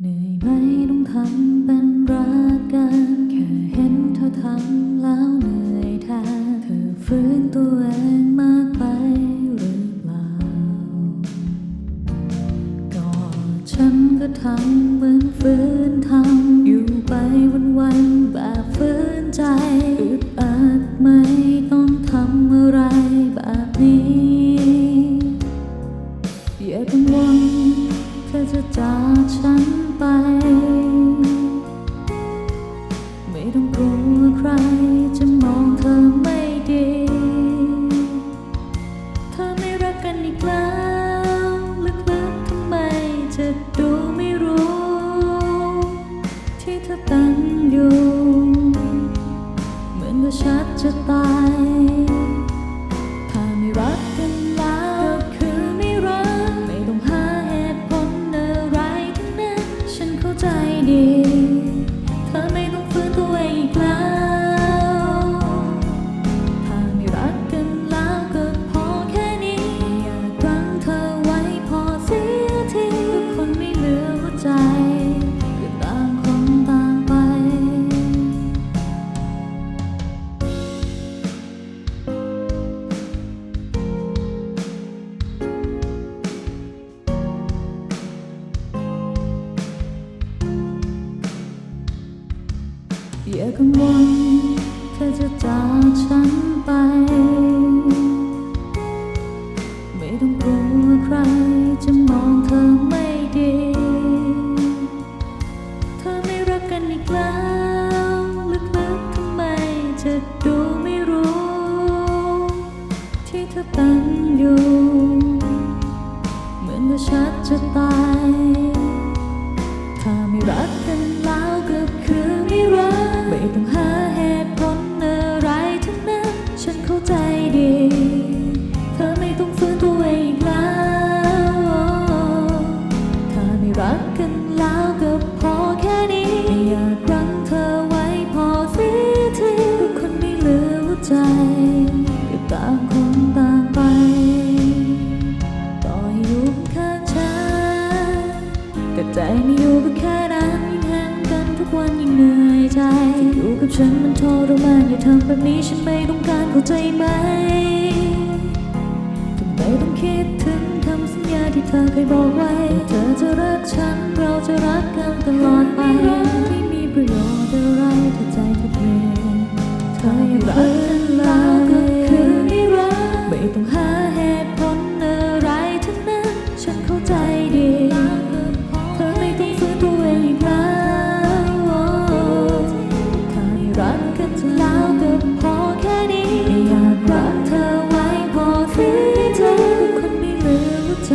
เหนื่อยไหมต้องทำเป็นรักกันแค่เห็นเธอทำแล้วเหนื่อยแทนเธอฝืนตัวเองมากไปหรือเปล่า ก็ฉันก็ทำเหมือนฝืนทำอยู่ไปวันๆแบบฝืนใจอึดอัดไหมต้องทำอะไรแบบนี้อย่ากังวลเธอจะจากฉัน ไอย่ากังวลเธอจะจากฉันไป ไม่ต้องกลัวใครจะมองเธอไม่ดี เธอไม่รักกันอีกแล้วลึกๆทำไมจะดูไม่รู้ ที่เธอเป็นอยู่ เหมือนว่าชัดจะตาย ถ้าไม่รักกันแล้ว ใจก็ต่างคนต่างไป ต่ออยู่ข้างฉันแต่ใจไม่อยู่ก็แค่นั้นยิ่งเห็นกันทุกวันยิ่งเหนื่อยใจอยู่กับฉันมันทรมานอย่าทำแบบนี้ฉันไม่ต้องการเข้าใจไหมทำไมต้องคิดถึงคำสัญญาที่เธอเคยบอกไว้ เธอจะรักฉันเราจะรักกันตลอดไป รักก็แล้วก็พอแค่นี้อยากรักเธอไว้พอที่เธอคนไม่เหลืใจ